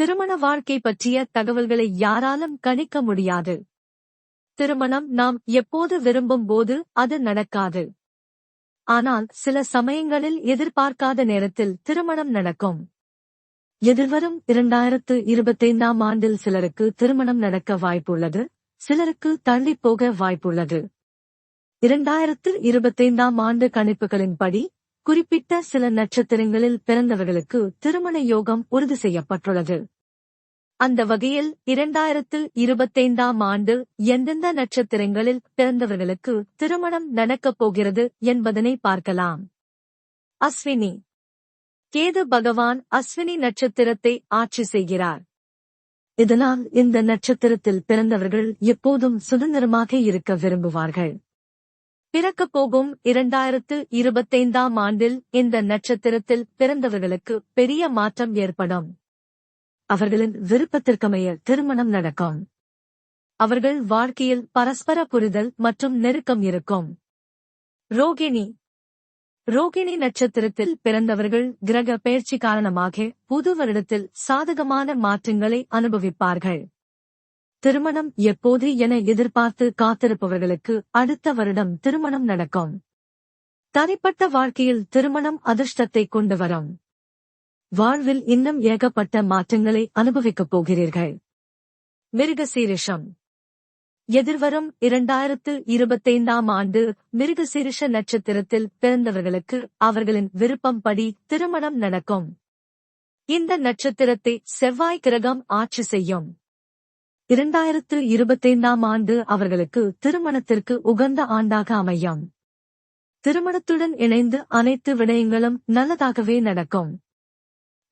திருமண வாழ்க்கை பற்றிய தகவல்களை யாராலும் கணிக்க முடியாது. திருமணம் நாம் எப்போது விரும்பும் போது அது நடக்காது. ஆனால் சில சமயங்களில் எதிர்பார்க்காத நேரத்தில் திருமணம் நடக்கும். எதிர்வரும் இரண்டாயிரத்து இருபத்தைந்தாம் ஆண்டில் சிலருக்கு திருமணம் நடக்க வாய்ப்புள்ளது சிலருக்கு தள்ளிப் போக வாய்ப்புள்ளது. இரண்டாயிரத்து இருபத்தைந்தாம் ஆண்டு கணிப்புகளின்படி குறிப்பிட்ட சில நட்சத்திரங்களில் பிறந்தவர்களுக்கு திருமண யோகம் உறுதி செய்யப்பட்டுள்ளது. அந்த வகையில் இரண்டாயிரத்து இருபத்தைந்தாம் ஆண்டு எந்தெந்த நட்சத்திரங்களில் பிறந்தவர்களுக்கு திருமணம் நடக்கப் போகிறது என்பதனை பார்க்கலாம். அஸ்வினி. கேது பகவான் அஸ்வினி நட்சத்திரத்தை ஆட்சி செய்கிறார். இதனால் இந்த நட்சத்திரத்தில் பிறந்தவர்கள் எப்போதும் சுதந்திரமாக இருக்க விரும்புவார்கள். பிறக்கப் போகும் இரண்டாயிரத்து இருபத்தைந்தாம் ஆண்டில் இந்த நட்சத்திரத்தில் பிறந்தவர்களுக்கு பெரிய மாற்றம் ஏற்படும். அவர்களின் விருப்பத்திற்கமைய திருமணம் நடக்கும். அவர்கள் வாழ்க்கையில் பரஸ்பர புரிதல் மற்றும் நெருக்கம் இருக்கும். ரோகிணி. ரோகிணி நட்சத்திரத்தில் பிறந்தவர்கள் கிரக பெயர்ச்சி காரணமாக புது வருடத்தில் சாதகமான மாற்றங்களை அனுபவிப்பார்கள். திருமணம் எப்போது என எதிர்பார்த்து காத்திருப்பவர்களுக்கு அடுத்த வருடம் திருமணம் நடக்கும். தனிப்பட்ட வாழ்க்கையில் திருமணம் அதிர்ஷ்டத்தை கொண்டு வரும். வாழ்வில் இன்னும் ஏகப்பட்ட மாற்றங்களை அனுபவிக்கப் போகிறீர்கள். மிருகசீரிஷம். எதிர்வரும் இரண்டாயிரத்து இருபத்தைந்தாம் ஆண்டு மிருகசீரிஷ நட்சத்திரத்தில் பிறந்தவர்களுக்கு அவர்களின் விருப்பம் படி திருமணம் நடக்கும். இந்த நட்சத்திரத்தை செவ்வாய் கிரகம் ஆட்சி செய்யும். இரண்டாயிரத்து இருபத்தைந்தாம் ஆண்டு அவர்களுக்கு திருமணத்திற்கு உகந்த ஆண்டாக அமையும். திருமணத்துடன் இணைந்து அனைத்து விடயங்களும் நல்லதாகவே நடக்கும்.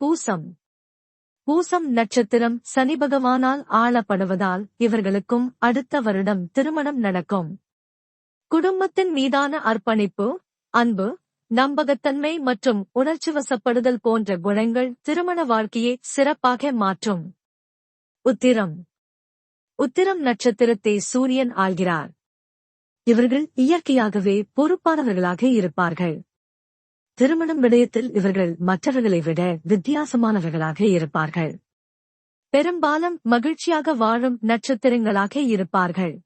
பூசம். பூசம் நட்சத்திரம் சனி பகவானால் ஆளப்படுவதால் இவர்களுக்கும் அடுத்த வருடம் திருமணம் நடக்கும். குடும்பத்தின் மீதான அர்ப்பணிப்பு அன்பு நம்பகத்தன்மை மற்றும் உணர்ச்சி வசப்படுதல் போன்ற குணங்கள் திருமண வாழ்க்கையை சிறப்பாக மாற்றும். உத்திரம். உத்திரம் நட்சத்திரத்தை சூரியன் ஆள்கிறார். இவர்கள் இயற்கையாகவே பொறுப்பானவர்களாக இருப்பார்கள். திருமணம் விடயத்தில் இவர்கள் மற்றவர்களை விட வித்தியாசமானவர்களாக இருப்பார்கள். பெரும்பாலும் மகிழ்ச்சியாக வாழும் நட்சத்திரங்களாக இருப்பார்கள்.